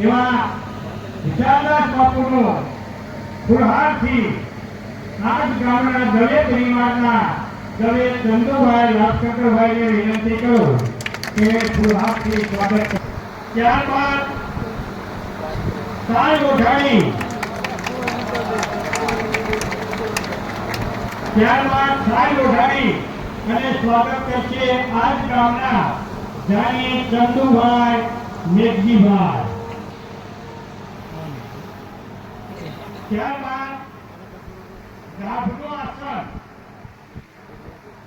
એવા વિશાલદાસ બાપુનું પુરહારથી આજ ગામના દવે પરિવારના દવે ચંદુભાઈ રાજકરભાઈને વિનંતી કરું કે પુરહારથી સ્વાગત ત્યારબાદ સાંઈ ઓઢાણી ત્યારબાદ સાંઈ ઓઢાણી અને સ્વાગત કરશે આજ ગામના જાણી ચંદુભાઈ, મેઘજીભાઈ. ત્યારબાદ ગાભનું આસન.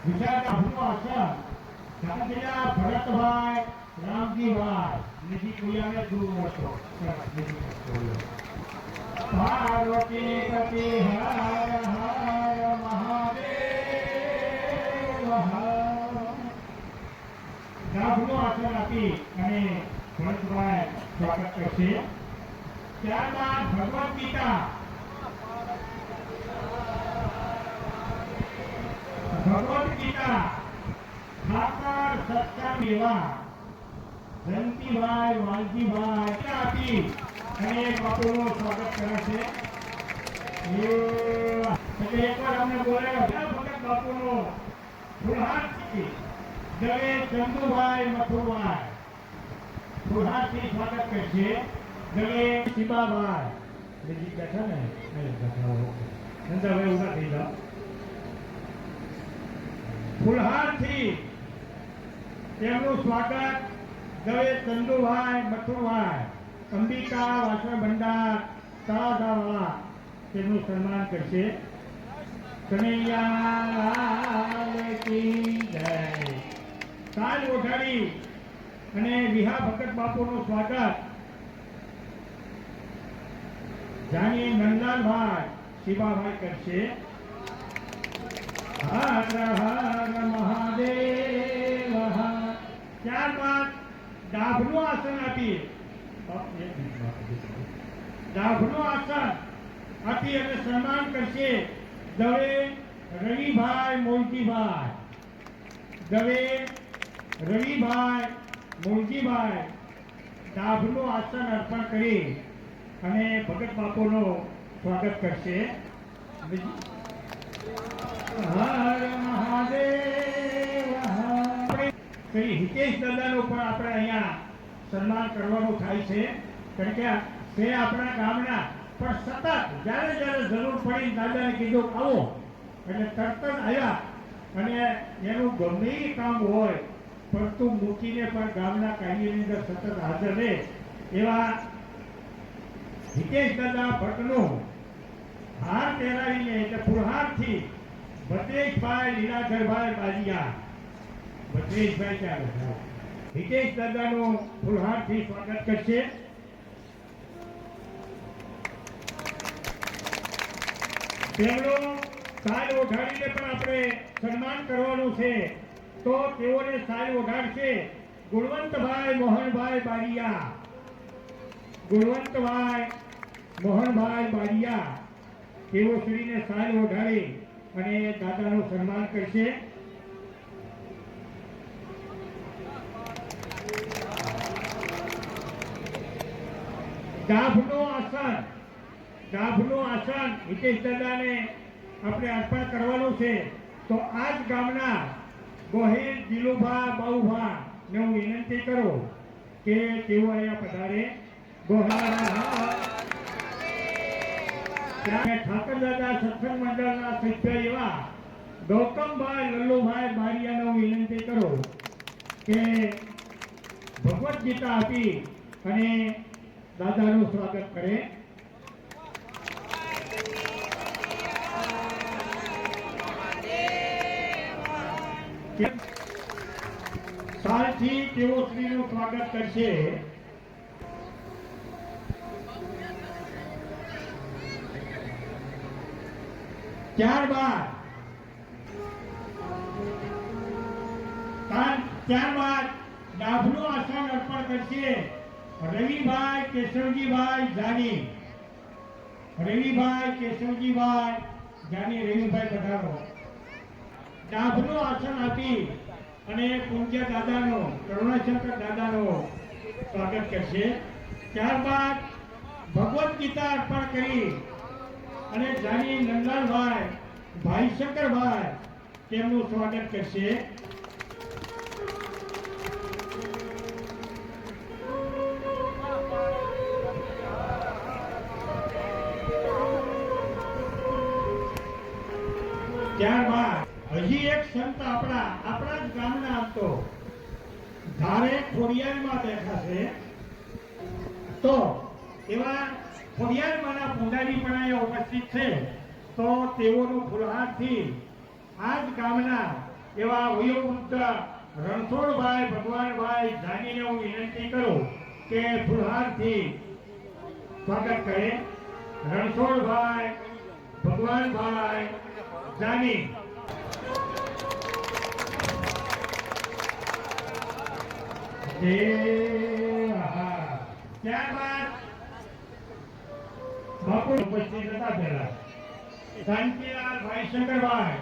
બીજા ગાભનું આસન. ગાંધીના ભરતભાઈ, રામજીભાઈ. નિધિ કુલિયાને ગુરુ હતો. પાર્વતી પતિ હર હર મહાદેવ ગાભનું આસન આપી અને ભરતભાઈ સ્વાગત કરશે. ત્યારબાદ ભગવદ ગીતા. ભગવદ ગીતા ઠાકર સત્તા મેવા જયંતિભાઈ, વાલજીભાઈ આપી અને બાપુનું સ્વાગત કરે છે. એટલે એકવાર અમને બોલે ભગત બાપુનો ફુલહારથી દવે ચંદુભાઈ મથુરભાઈ. ફુલહારથી સ્વાગત કરશે દવે સીમાભાઈ બીજી બેઠા ને. નંદાભાઈ ઊભા થઈ જાઓ. ફુલહારથી તેમનું સ્વાગત દવે ચંદુભાઈ મથુરભાઈ, અંબિકા વાસણ ભંડાર તળાજાવાળા તેમનું સન્માન કરશે. અને વિહા ભગત બાપુનું સ્વાગત. જાણીએ નંદલાલભાઈ, શિવાભાઈ કરશે. હર હર મહાદેવ ત્યારબાદ ડાભનું આસન આપી ડાભનું આસન આપી અને સન્માન કરશે દવે રવિભાઈ મોલજીભાઈ. દવે રવિભાઈ મોલજીભાઈ ડાભનું આસન અર્પણ કરી અને ભગત બાપુનો સ્વાગત કરશે. શ્રી હિતેશ દાદાનું પણ આપણે અહીંયા સન્માન કરવાનું થાય છે. કારણ કે તે આપણા ગામના, પણ સતત જ્યારે જ્યારે જરૂર પડી દાદાને કીધું, આવો. એટલે તરત જ આવ્યા અને એનું ગમે કામ હોય પરંતુ મૂકીને પણ ગામના કાર્યની અંદર સતત હાજર રહે. એવા હિતેશ દાદા ભટ્ટનું હાર પહેરાવીને, એટલે પુરહારથી ભદ્રેશભાઈ લીલાધરભાઈ બાજીયા. ભદ્રેશભાઈ ક્યાં બેઠા હિતેશ દાદાનું ફુલહારથી સ્વાગત કરશે. તેમનું પણ આપણે સન્માન કરવાનું છે. તો તેઓને સાલ ઓઢાડશે ગુણવંતભાઈ મોહનભાઈ બારિયા. ગુણવંતભાઈ મોહનભાઈ બારિયા. તેઓ શ્રીને સાલ ઓઢાડી. અને દાદાનું સન્માન કરશે. ડાભનું આસન ડાભનું આસન હિતેશ દાદાને આપણે અર્પણ કરવાનું છે. તો આ જ ગામના ગોહિલ દિલુભા બાઉભા ને હું વિનંતી કરું કે તેઓ અહીંયા પધારે. ગોહારા વિનંતી કરો કે ભગવદ્ ગીતા આપી અને સ્વાગત કરે. સાલથી તેઓ શ્રીનું સ્વાગત કરશે. ત્યારબાદ ત્યારબાદ ડાભનું આસન અર્પણ કરશે રવિભાઈ કેશવજીભાઈ જાની. રવિભાઈ કેશવજીભાઈ જાની, રવિભાઈ પધારો. ડાભનું આસન આપી અને પૂજ્ય દાદાનો, કરુણાશંકર દાદાનો સ્વાગત કરશે ત્યારબાદ ભગવદ્ ગીતા અર્પણ કરી અને જાની નંદલાલભાઈ, ભાઈ શંકરભાઈ, તેમનું સ્વાગત કરશે. ત્યારબાદ, હજી એક સંત આપણા આપણા જ ગામના હતો ધારે ખોડિયારમાં બેઠા છે. તો, એવા ખોડિયારમાંના પૂંજારી પણ અહીંયા ઉપસ્થિત છે. તો તેઓનું ફુલહારથી આ જ ગામના એવા વયોવૃદ્ધ રણછોડભાઈ ભગવાનભાઈ જાનીને હું વિનંતી કરું કે ફુલહારથી સ્વાગત કરે. રણછોડભાઈ ભગવાનભાઈ જાની. ત્યારબાદ બાપુ ઉપસ્થિત હતા પેલા શાંતિલાલ ભાઈ શંકરભાઈ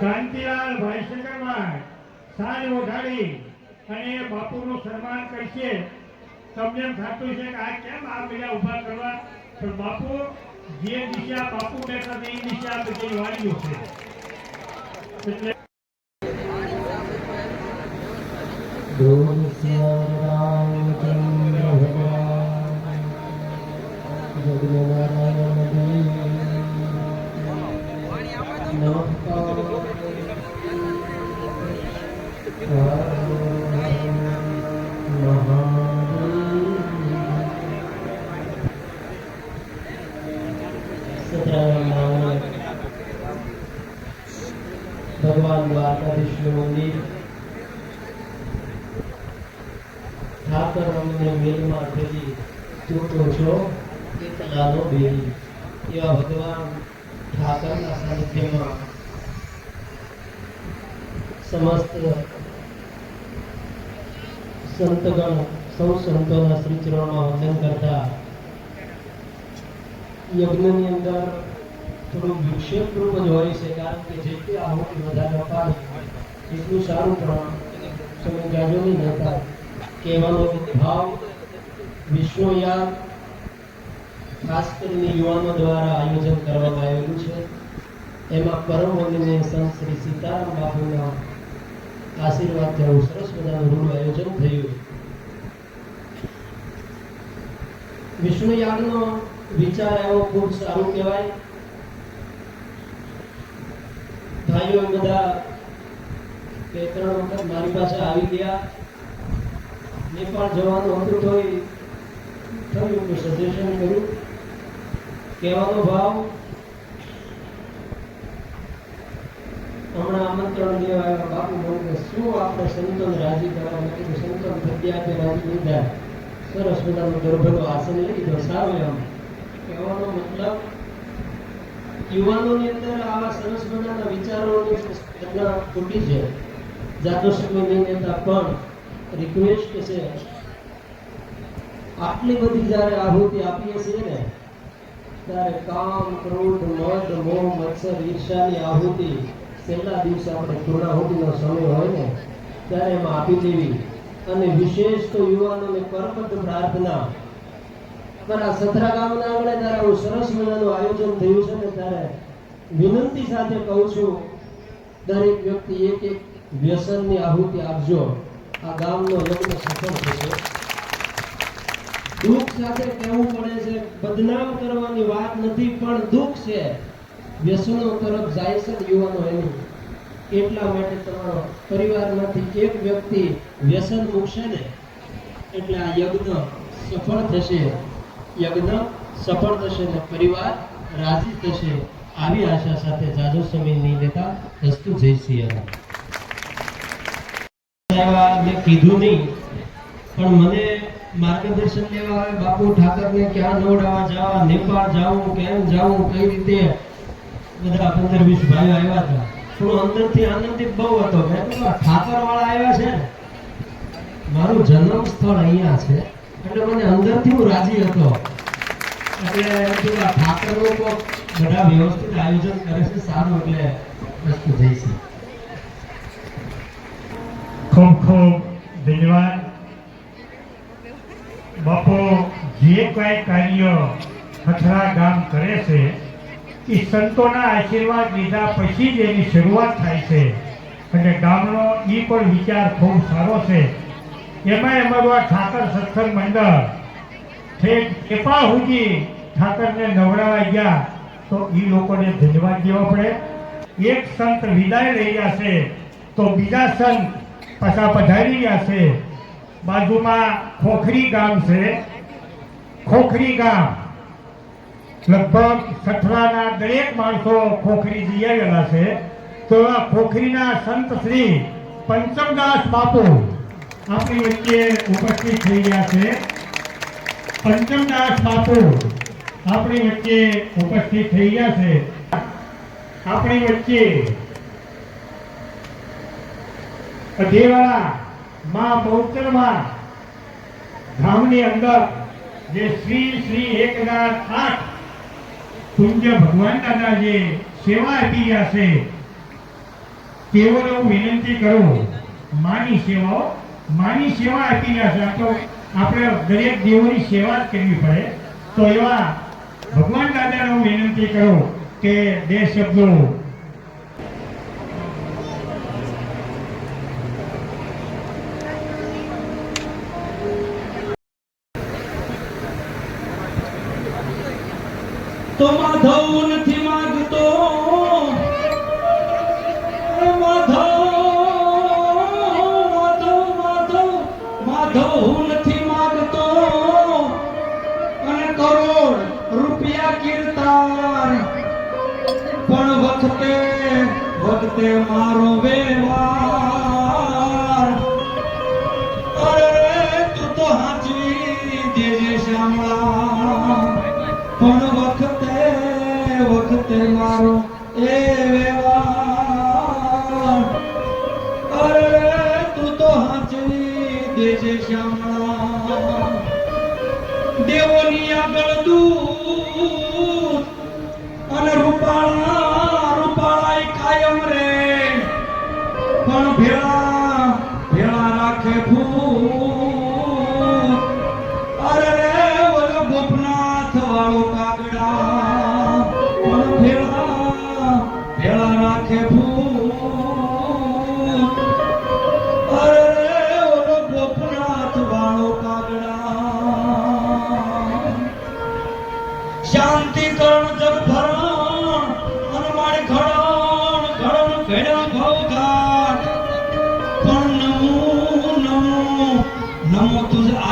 શાંતિલાલ ભાઈ શંકરભાઈ સાજ ઓઢાડી અને બાપુનું સન્માન કરશે. તમને એમ થતું છે કે આ કેમ આ બધા ઊભા કરવા? પણ બાપુ, જે દિશા બાપુ બેઠા એ દિશા બધી વાળીઓ છે. એટલે બોલ રામચંદ્ર ભગવાન જગન્નારાયણ દેવ નમસ્કાર મહાદેવ ભગવાન દ્વારકાધીશનું મંદિર ઠાકર અમને મેલમાં ફેરી ચૂંટો છો એકલાનો બેરી એવા ભગવાન ઠાકરના સાનિધ્યમાં સમસ્ત સંતગણ સૌ સંતોના શ્રી ચરણમાં વંદન કરતા યજ્ઞની અંદર થોડું વિક્ષેપ રૂપ જ હોય છે કારણ કે જેટલી આહુતિ વધારે અપાય એટલું સારું પણ સમય જાજો નહીં લેતા કહેવાનો ભાવ વિષ્ણુ યાદ ખાસ કરીને યુવાનો દ્વારા આયોજન કરવામાં આવેલું છે. એમાં પરમ સંત શ્રી સીતારામ બાપુના આશીર્વાદથી આવું સરસ મજાનું આયોજન થયું. વિષ્ણુ યાગનો વિચાર એવો ખૂબ સારું કહેવાય. ભાઈઓ બધા બે ત્રણ વખત મારી પાસે આવી ગયા. નેપાળ જવાનું હતું તોય થયું કે સજેશન કર્યું કહેવાનો ભાવ હમણાં આમંત્રણ દેવા આવ્યા બાપુ મને શું આપણે સંતોને રાજી કરવા મેં કીધું સંતોન પ્રત્યે આપે રાજી લીધા સરસ મજાનો ગર્ભનો આસન લઈ લીધો, સારું એમ. કહેવાનો મતલબ, યુવાનોની અંદર આવા સરસ મજાના વિચારોની ઘટના ખોટી છે. જાતો સમય નહીં લેતા પણ રિક્વેસ્ટ છે આટલી બધી જ્યારે આહુતિ આપીએ છીએ ને, ત્યારે કામ, ક્રોધ, મદ, મોહ, મત્સર ઈર્ષાની આહુતિ છેલ્લા દિવસે આપણે પૂર્ણાહુતિનો સમય હોય ને, ત્યારે એમાં આપી દેવી. અને વિશેષ તો યુવાનોને કરપત પ્રાર્થના. મારા સથરા ગામના આંગણે ત્યારે આવું સરસ મજાનું આયોજન થયું છે ને, ત્યારે વિનંતી સાથે કહું છું, દરેક વ્યક્તિ એક એક વ્યસનની આહુતિ આપજો. આ ગામનો લગ્ન સફળ થશે. દુઃખ સાથે કહેવું પડે છે, બદનામ કરવાની વાત નથી, પણ દુઃખ છે. વ્યસનો તરફ જાય છે યુવાનો એનું. એટલા માટે તમારો પરિવારમાંથી એક વ્યક્તિ વ્યસન મૂકશે ને, એટલે આ યજ્ઞ સફળ થશે. યજ્ઞ સફળ થશે ને પરિવાર રાજી થશે. આવી આશા સાથે જાજો સમય નહીં લેતા વસ્તુ જય સિયારામ. કીધું નહીં, પણ મને માર્ગદર્શન લેવા આવે, બાપુ ઠાકરને ક્યાં દોડાવા જવા, નેપાળ જવું કેમ જવું, કઈ રીતે? બધા પંદર વીસ ભાઈઓ આવ્યા હતા. થોડું અંદરથી આનંદિત બહુ હતો. ઠાકર વાળા આવ્યા છે મારું જન્મ સ્થળ અહીંયા છે. એટલે મને અંદરથી હું રાજી હતો. એટલે બધું નું ઠાકર બધા વ્યવસ્થિત આયોજન કરે છે, સારું, એટલે વસ્તુ થઈ છે ખૂબ ખૂબ ધન્યવાદ. બાપુ જે કઈ કાર્ય હથરા ગામ કરે છે, એ સંતોના આશીર્વાદ લીધા પછી જ એની શરૂઆત થાય છે. અને ગામનો એ પણ વિચાર ખૂબ સારો છે. એમાં અમારું આ ઠાકર સત્સંગ મંડળ ઠેક એપા સુધી ઠાકરને નવડાવા ગયા, તો એ લોકોને ધન્યવાદ દેવો પડે. એક સંત વિદાય લઈ ગયા છે, તો બીજા સંત પાછા પધારી ગયા છે. બાજુમાં ખોખરી ગામ છે. ખોખરી ગામ. લગભગ સઠવાના દરેક માણસો ખોખરી જઈ આવેલા છે. તો આ ખોખરીના સંત શ્રી પંચમદાસ બાપુ આપણી વચ્ચે ઉપસ્થિત થઈ ગયા છે. પંચમદાસ બાપુ આપણી વચ્ચે ઉપસ્થિત થઈ ગયા છે. આપણી વચ્ચે અધેવાળા માં બહુચરમાં ગામની અંદર જે શ્રી શ્રી એકનાથ આઠ પૂજ્ય ભગવાન દાદા જે સેવા આપી રહ્યા છે, તેઓને હું વિનંતી કરું, માની સેવાઓ, માની સેવા આપી રહ્યા છે. તો આપણે દરેક દેવોની સેવા જ કરવી પડે. તો એવા ભગવાન દાદાને હું વિનંતી કરું કે બે શબ્દો તો માધવ નથી માંગતો. માધવ માધવ માધવ માધવ હું નથી માંગતો. અને કરોડ રૂપિયા કીર્તાન. પણ વખતે વખતે મારો વ્યવહાર. અરે, તું તો હાચવી દેજે શ્યામળા. પણ વખતે વખતે મારો એ અરે તું તો હાચવી દેજે શ્યામળા. દેવોની આગળ દૂત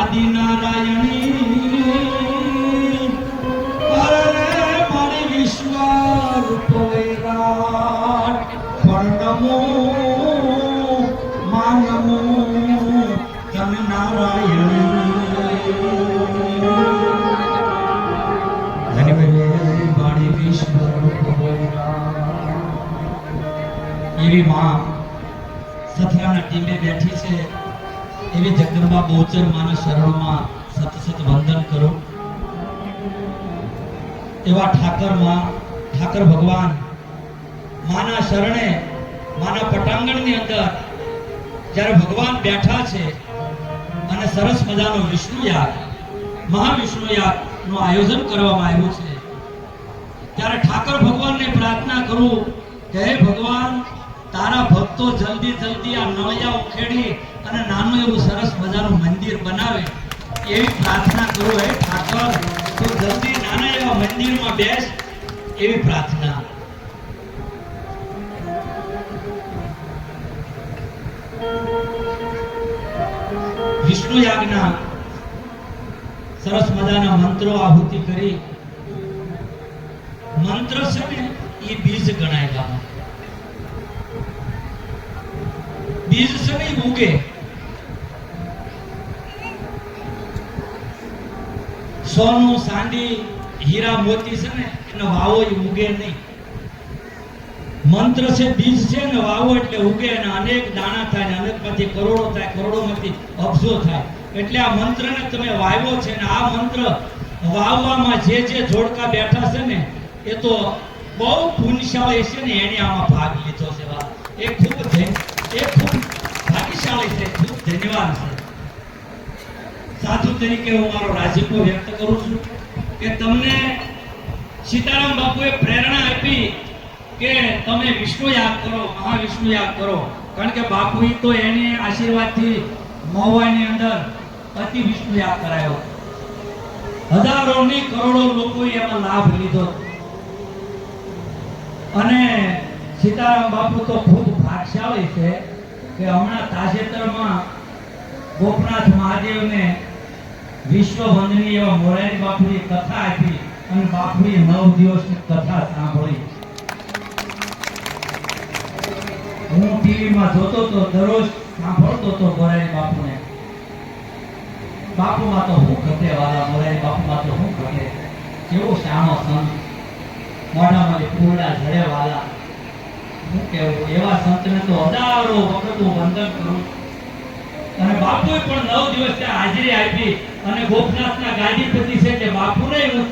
તુજ આદિ નારાયણી અરે મારી વિશ્વ વિરાટ પણ નમો મા નમો તન નારાયણ વાણી એવી માં સથરાના ટીમે બેઠી છે એવી જગદંબા બોચર માના શરણમાં સત વંદન કરો. એવા ઠાકર ઠાકર ભગવાન, માના શરણે, માના પટાંગણની અંદર જ્યારે ભગવાન બેઠા છે અને સરસ મજાનો વિષ્ણુ યાગ મહાવિષ્ણુ યાગનું આયોજન કરવામાં આવ્યું છે, ત્યારે ઠાકર ભગવાનને પ્રાર્થના કરું કે હે ભગવાન, તારા ભક્તો જલ્દી જલ્દી આ નળિયા ઉખેડી અને નાનું એવું સરસ મજાનું મંદિર બનાવે, એવી પ્રાર્થના કરું, હે, ઠાકોર, તો જલ્દી નાના એવા મંદિરમાં બેસ, એવી પ્રાર્થના. વિષ્ણુ યાજ્ઞા, સરસ મજાના મંત્રો આહુતિ કરી. મંત્ર છે ને, એ બીજ ગણાય ગામ બીજ છે ને ઉગે. સોનું સાંડી હીરા, મોતી છે ને, એનો વાવો ઈ ઉગે નહીં. મંત્ર છે, બીજ છે ને વાવો એટલે ઉગે અને અનેક દાણા થાય ને અનેકમાંથી કરોડો થાય કરોડો માંથી અબજો થાય. એટલે આ મંત્રને તમે વાવ્યો છે ને આ મંત્ર વાવવામાં જે જે જોડકા બેઠા છે ને, એ તો બહુ પુણ્યશાળી છે ને એને આમાં ભાગ લીધો છે. એ ખૂબ એ ખૂબ ભાગ્યશાળી છે, ખૂબ ધન્યવાદ છે. સાધુ તરીકે હું મારો રાજીપો વ્યક્ત કરું છું કે તમને સીતારામ બાપુએ પ્રેરણા આપી કે તમે વિષ્ણુ યાદ કરો, મહાવિષ્ણુ યાદ કરો. કારણ કે બાપુ તો એને આશીર્વાદથી મહુવાની અંદર અતિ વિષ્ણુ યાદ કરાયો. હજારો ની કરોડો લોકોએ એમાં લાભ લીધો. અને સીતારામ બાપુ તો ખૂબ ભાગશાળી છે કે હમણાં તાજેતરમાં ગોપનાથ મહાદેવને વિશ્વ વંદનીય એવા મોરારી બાપુએ કથા આપી અને બાપુએ નવ દિવસની કથા સાંભળી. હું ટીવીમાં જોતો તો દરરોજ સાંભળતો તો મોરારી બાપુને. બાપુમાં તો હું ઘટે વાલા, મોરારી બાપુમાં તો હું ઘટે. કેવો શાણો સંત. મોઢામાં પૂરડા ઝડે વાલા. હું કેવું? એવા સંતને તો હજારો વખત હું વંદન કરું અને બાપુએ પણ નવ દિવસ ત્યાં હાજરી આપી. અને ગોપનાથના ગાદીપતિ છે કે બાપુને હું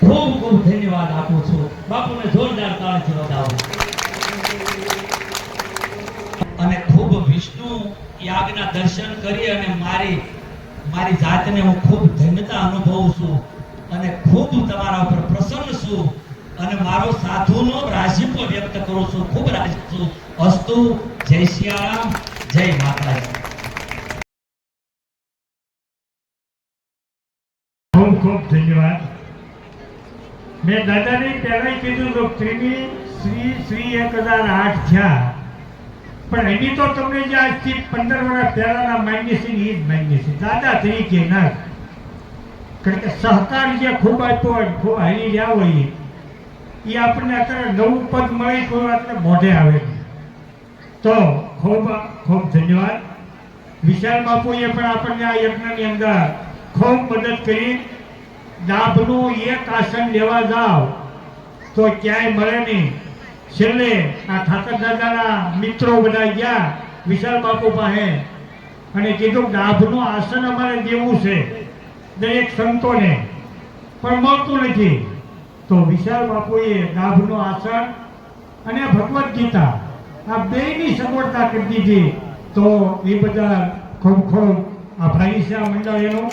ખૂબ ખૂબ ધન્યવાદ આપું છું. બાપુને જોરદાર તાળથી વધાવો. અને ખૂબ વિષ્ણુ યાગના દર્શન કરી અને મારી મારી જાતને હું ખૂબ ધન્યતા અનુભવું છું અને ખૂબ તમારા ઉપર પ્રસન્ન છું અને મારો સાધુનો રાજીપો વ્યક્ત કરું છું. ખૂબ રાજી છું. અસ્તુ, જય સિયારામ જય માતાજી. ખૂબ ખૂબ ધન્યવાદ. મેં દાદાને પહેલાં કીધું તો ત્રીમી શ્રી શ્રી એક હજાર આઠ થયા. પણ એની તો તમને જે આજથી પંદર વર્ષ પહેલાના માન્ય છે એ જ માન્ય છે. દાદા તરીકે ના. કારણ કે સહકાર જે ખૂબ આપ્યો હોય ખૂબ હાલી રહ્યા હોય એ આપણને અત્યારે નવું પદ મળે કોઈ આપણે મોઢે આવે. તો ખૂબ ખૂબ ધન્યવાદ. વિશાલ બાપુએ પણ આપણને આ યજ્ઞની અંદર ખૂબ મદદ કરી. ડાભનું એક આસન લેવા જાઓ તો ક્યાંય મળે નહીં. છેલ્લે આ ઠાકર દાદાના મિત્રો બધા ગયા, વિશાલ બાપુ પાસે, અને કીધું ડાભનું આસન અમારે દેવું છે, દરેક સંતોને, પણ મળતું નથી. તો વિશાલ બાપુએ ડાભનું આસન અને ભગવદ્ ગીતા, આ બેયની સગવડતા કરી દીધી. તો એ બધા ખૂબ ખૂબ આભારી છે આ મંડળ એનું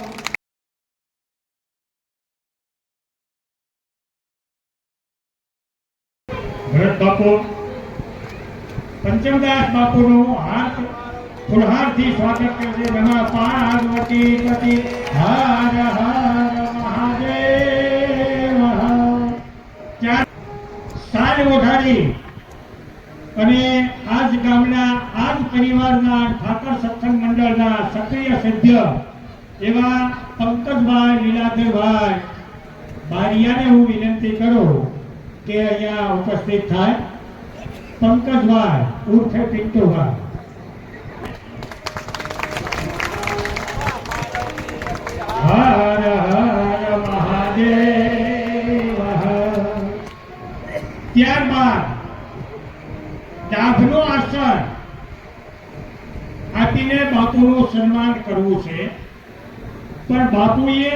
બાપુ. પંચમદાસ બાપુનું હાથ ફુલહારથી સ્વાગત કરશે નમઃ પાર્વતી પતિ. હર હર, મહાદેવ. સાજ ઓઢાડી અને આજ ગામના, આજ પરિવારના ઠાકર સત્સંગ મંડળના સક્રિય સભ્ય એવા પંકજભાઈ લીલાધરભાઈ. બારિયાને હું વિનંતી કરું કે અહીંયા ઉપસ્થિત થાય. પંકજભાઈ, ઉર્ફે પિન્ટુભાઈ. હર હર મહાદેવ ત્યારબાદ ડાભનું આસન આપીને બાપુનું સન્માન કરવું છે. પણ બાપુએ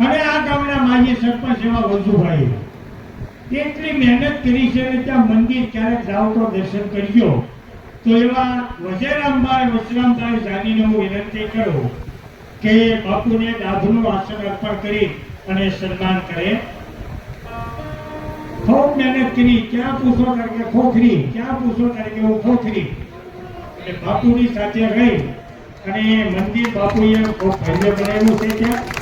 અને આ ગામના માજી સરપંચ એવા વજુભાઈ એટલી મહેનત કરી છે અને ત્યાં મંદિર ક્યારેક જાઓ તો દર્શન કરજો. તો એવા વજેરામભાઈ વસરામભાઈ જાનીને હું વિનંતી કરું કે બાપુને ડાભનું આસન અર્પણ કરી અને સન્માન કરે. ખૂબ મહેનત કરી, ક્યાં પૂછો તરીકે ખોખરી, ક્યાં પૂછો તરીકે હું ખોખરી. એટલે બાપુની સાથે રહી અને મંદિર બાપુએ ખૂબ ભવ્ય બનાવ્યું છે ત્યાં.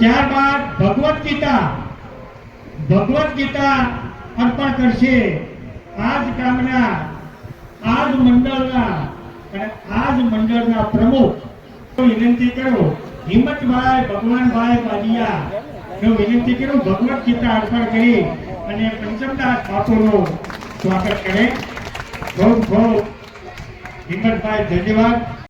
ત્યારબાદ ભગવદ્ ગીતા. ભગવદ્ ગીતા અર્પણ કરશે. આજ ગામના, આજ મંડળના અને આજ મંડળના પ્રમુખ. વિનંતી કરો, હિંમતભાઈ, ભગવાનભાઈ બાલિયા નો વિનંતી કરો, ભગવદ્ ગીતા અર્પણ કરી અને પંચમદાસ બાપુનું સ્વાગત કરે. ખૂબ ખૂબ હિંમતભાઈ, ધન્યવાદ.